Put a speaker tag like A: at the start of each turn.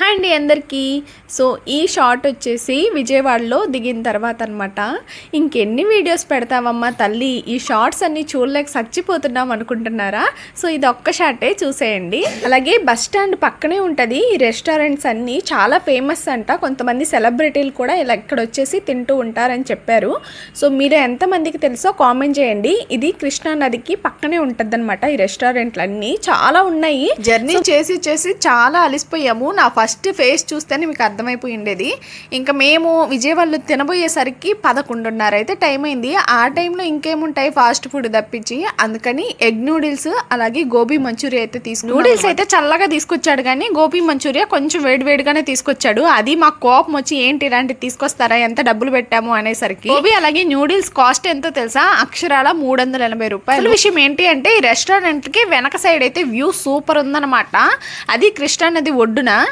A: Hi అండి అందరికీ. So ఈ షార్ట్ వచ్చేసి విజయవాడలో దిగిన తర్వాత అనమాట ఇంకెన్ని వీడియోస్ పెడతావమ్మా తల్లి? ఈ షార్ట్స్ అన్ని చూడలేక చచ్చిపోతున్నాం అనుకుంటున్నారా? సో ఇది ఒక్క షార్టే చూసేయండి. అలాగే బస్ స్టాండ్ పక్కనే ఉంటుంది. ఈ రెస్టారెంట్స్ అన్నీ చాలా ఫేమస్ అంట. కొంతమంది సెలబ్రిటీలు కూడా ఇలా ఇక్కడ వచ్చేసి తింటూ ఉంటారని చెప్పారు. సో మీరు ఎంతమందికి తెలుసో కామెంట్ చేయండి. ఇది కృష్ణా నదికి పక్కనే ఉంటుంది ఈ రెస్టారెంట్లు అన్నీ చాలా ఉన్నాయి. జర్నీ చేసి చేసి చాలా అలిసిపోయాము. నా ఫస్ట్ ఫేస్ చూస్తేనే మీకు అర్థమైపోయి ఉండేది. ఇంకా మేము విజయవాడలో తినబోయేసరికి పదకొండున్నర అయితే టైం అయింది. ఆ టైంలో ఇంకేముంటాయి? ఫాస్ట్ ఫుడ్ తప్పించి. అందుకని ఎగ్ నూడిల్స్ అలాగే గోబీ మంచూరియా అయితే తీసుకు నూడిల్స్ అయితే చల్లగా తీసుకొచ్చాడు కానీ గోబీ మంచూరియా కొంచెం వేడివేడిగానే తీసుకొచ్చాడు. అది మాకు కోపం వచ్చి ఏంటి ఇలాంటివి తీసుకొస్తారా? ఎంత డబ్బులు పెట్టాము? అనేసరికి గోబీ అలాగే నూడిల్స్ కాస్ట్ ఎంతో తెలుసా? అక్షరాల మూడు వందల ఎనభై రూపాయలు. విషయం ఏంటి అంటే ఈ రెస్టారెంట్కి వెనక సైడ్ అయితే వ్యూ సూపర్ ఉందన్నమాట. అది కృష్ణా నది ఒడ్డున.